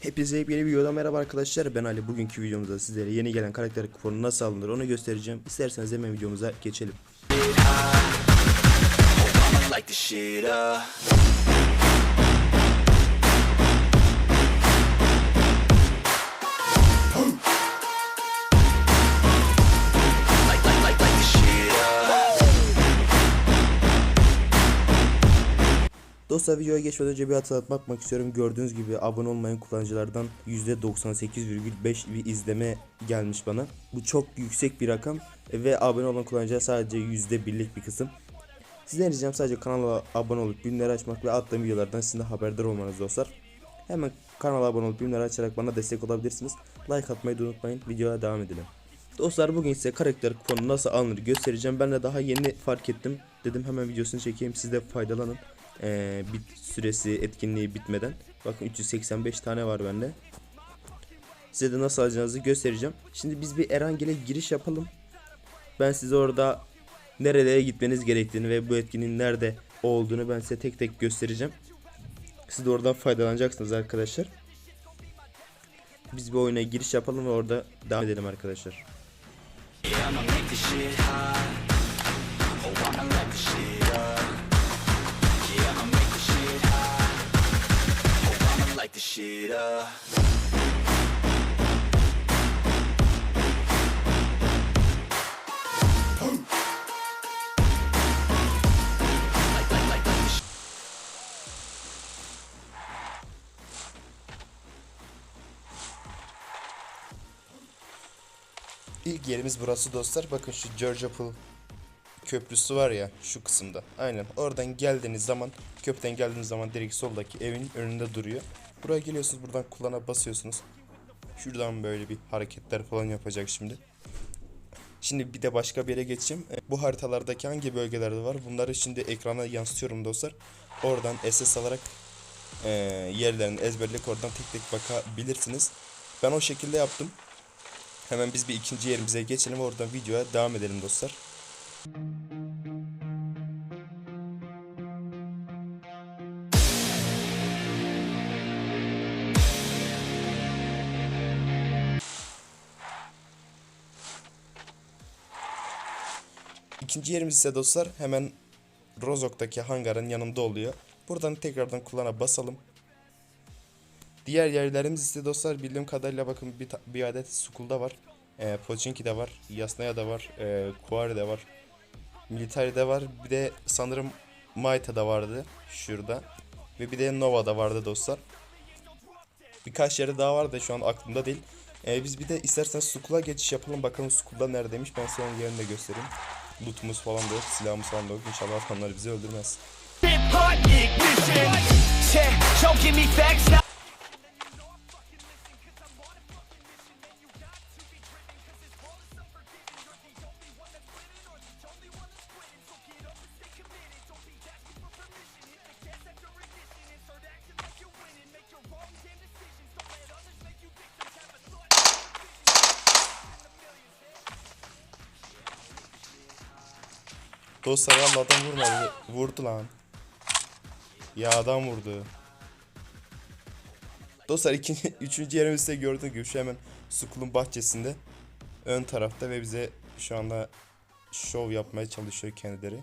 Hepinize yeni bir videoda merhaba arkadaşlar. Ben Ali. Bugünkü videomuzda sizlere yeni gelen karakter kuponu nasıl alınır onu göstereceğim. İsterseniz hemen videomuza geçelim Dostlar videoya geçmeden önce bir hatırlatma yapmak istiyorum gördüğünüz gibi abone olmayan kullanıcılardan %98,5 bir izleme gelmiş bana Bu çok yüksek bir rakam ve abone olan kullanıcılar sadece %1'lik bir kısım Sizden ricam sadece kanala abone olup bildirimleri açmak ve attığım videolardan sizin de haberdar olmanız dostlar. Hemen kanala abone olup bildirimleri açarak bana destek olabilirsiniz. Like atmayı da unutmayın. Videoya devam edelim. Dostlar bugün size karakter kuponu nasıl alınır göstereceğim. Ben de daha yeni fark ettim. Dedim hemen videosunu çekeyim siz de faydalanın. Ee, bit süresi etkinliği bitmeden. Bakın 385 tane var bende. Size de nasıl alacağınızı göstereceğim. Şimdi biz bir Erangel'e giriş yapalım. Ben size orada nerelere gitmeniz gerektiğini ve bu etkinin nerede olduğunu ben size tek tek göstereceğim. Siz de oradan faydalanacaksınız arkadaşlar. Biz bir oyuna giriş yapalım ve orada devam edelim arkadaşlar. Yeah, shit. İlk yerimiz burası dostlar. Bakın şu Georgia Pool köprüsü var ya şu kısımda. Aynen oradan geldiğiniz zaman köprüden geldiğiniz zaman direkt soldaki evin önünde duruyor. Buraya geliyorsunuz buradan kullana basıyorsunuz. Şuradan böyle bir hareketler falan yapacak şimdi. Şimdi bir de başka bir yere geçeyim. E, Bu haritalardaki hangi bölgelerde var? Bunları şimdi ekrana yansıtıyorum dostlar. Oradan SS alarak e, yerlerini ezberleyip oradan tek tek bakabilirsiniz. Ben o şekilde yaptım. Hemen biz bir ikinci yerimize geçelim ve oradan videoya devam edelim dostlar. İkinci yerimiz ise dostlar hemen Rozok'taki hangarın yanında oluyor. Buradan tekrardan kullana basalım. Diğer yerlerimiz ise dostlar bildiğim kadarıyla bakın bir, bir adet Skull'da var. E, Pochinki'de var. Yasnaya da var. E, Kuari'de var. Military'de var. Bir de sanırım Maita'da vardı. Şurada. Ve bir de Nova'da vardı dostlar. Birkaç yerde daha var da şu an aklımda değil. E, biz bir de isterseniz Skull'a geçiş yapalım. Bakalım Skull'da neredeymiş. Ben size yerini de göstereyim. Lootumuz falan da yok. Silahımız falan da yok. İnşallah adamlar bizi öldürmez. Dostlar valla adam vurmadı. Vurdu lan. Ya adam vurdu. Dostlar ikinci, üçüncü yerimizde gördüğünüz gibi şu hemen Skull'un bahçesinde. Ön tarafta ve bize şu anda şov yapmaya çalışıyor kendileri.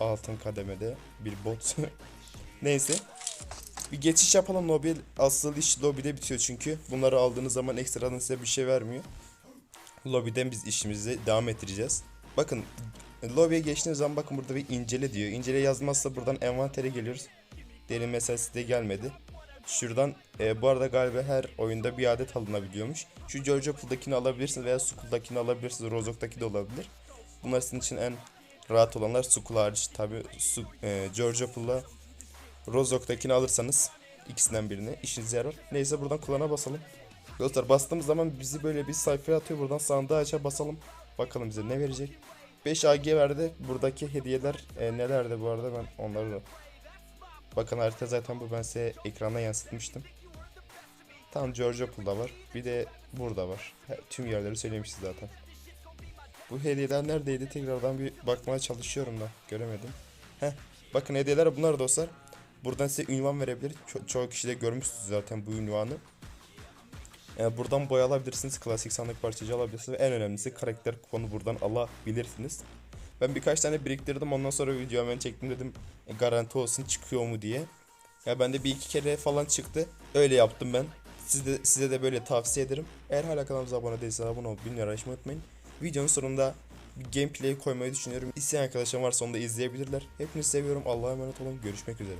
Altın kademede bir bot. Neyse. Bir geçiş yapalım lobiye. Asıl iş lobide bitiyor çünkü. Bunları aldığınız zaman ekstradan size bir şey vermiyor. Lobiden biz işimizi devam ettireceğiz. Bakın Lobby'ye geçtiğiniz zaman bakın burada bir incele diyor. İncele yazmazsa buradan envantere geliyoruz. Derin mesela size gelmedi. Şuradan e, bu arada galiba her oyunda bir adet alınabiliyormuş. Şu Georgia Pool'dakini alabilirsiniz veya Skull'dakini alabilirsiniz. Rozok'taki de olabilir. Bunlar sizin için en rahat olanlar Skull hariç. Tabi su, e, Georgia Pool'la Rozok'takini alırsanız ikisinden birini işinize yarar. Neyse buradan kulağına basalım. Dostlar bastığımız zaman bizi böyle bir sayfaya atıyor. Buradan sandığı aça basalım. Bakalım bize ne verecek. 5 AG verdi. Buradaki hediyeler e, nelerdi bu arada ben onları. Bakın harita zaten bu ben size ekrana yansıtmıştım. Tam Georgia Pool'da var. Bir de burada var. Tüm yerleri söylemişiz zaten. Bu hediyeler neredeydi? Tekrardan bir bakmaya çalışıyorum da göremedim. Heh. Bakın hediyeler bunlar dostlar. Buradan size ünvan verebilir. Ço- çoğu kişi de görmüşsünüz zaten bu ünvanı. E, buradan boya alabilirsiniz. Klasik sandık parçacı alabilirsiniz. En önemlisi karakter kuponu buradan alabilirsiniz. Ben birkaç tane biriktirdim. Ondan sonra video hemen çektim dedim. e, garanti olsun çıkıyor mu diye. Ya bende bir iki kere falan çıktı. Öyle yaptım ben. Siz de, size de böyle tavsiye ederim. Eğer hala kanalımıza abone değilseniz abone olup bildirimleri açmayı unutmayın. Videonun sonunda bir gameplay koymayı düşünüyorum. İsteyen arkadaşlarım varsa onu da izleyebilirler. Hepinizi seviyorum. Allah'a emanet olun. Görüşmek üzere.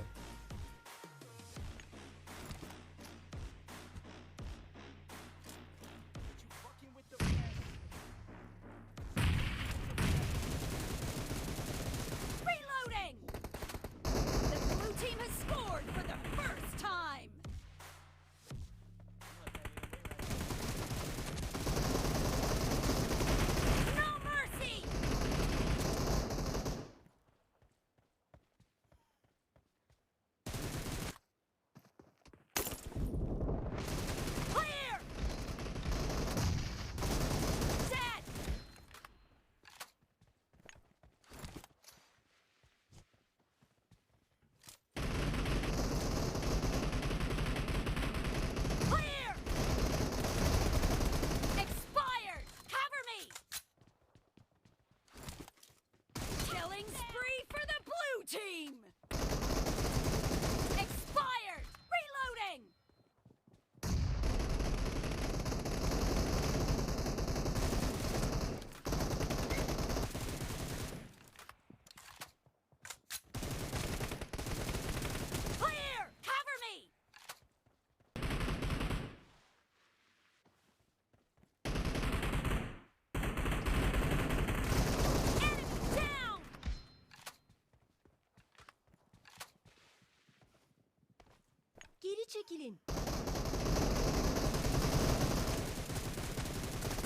Geri çekilin.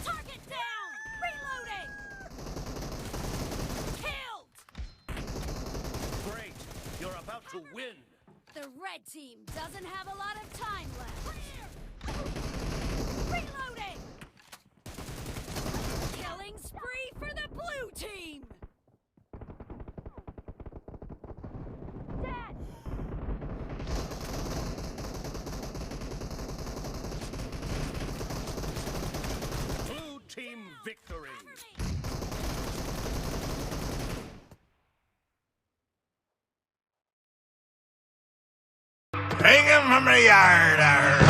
Target down! Reloading! Killed! Great. You're about to win. The red team doesn't have a lot of time left. Reloading! Victory. Hang him from the yard.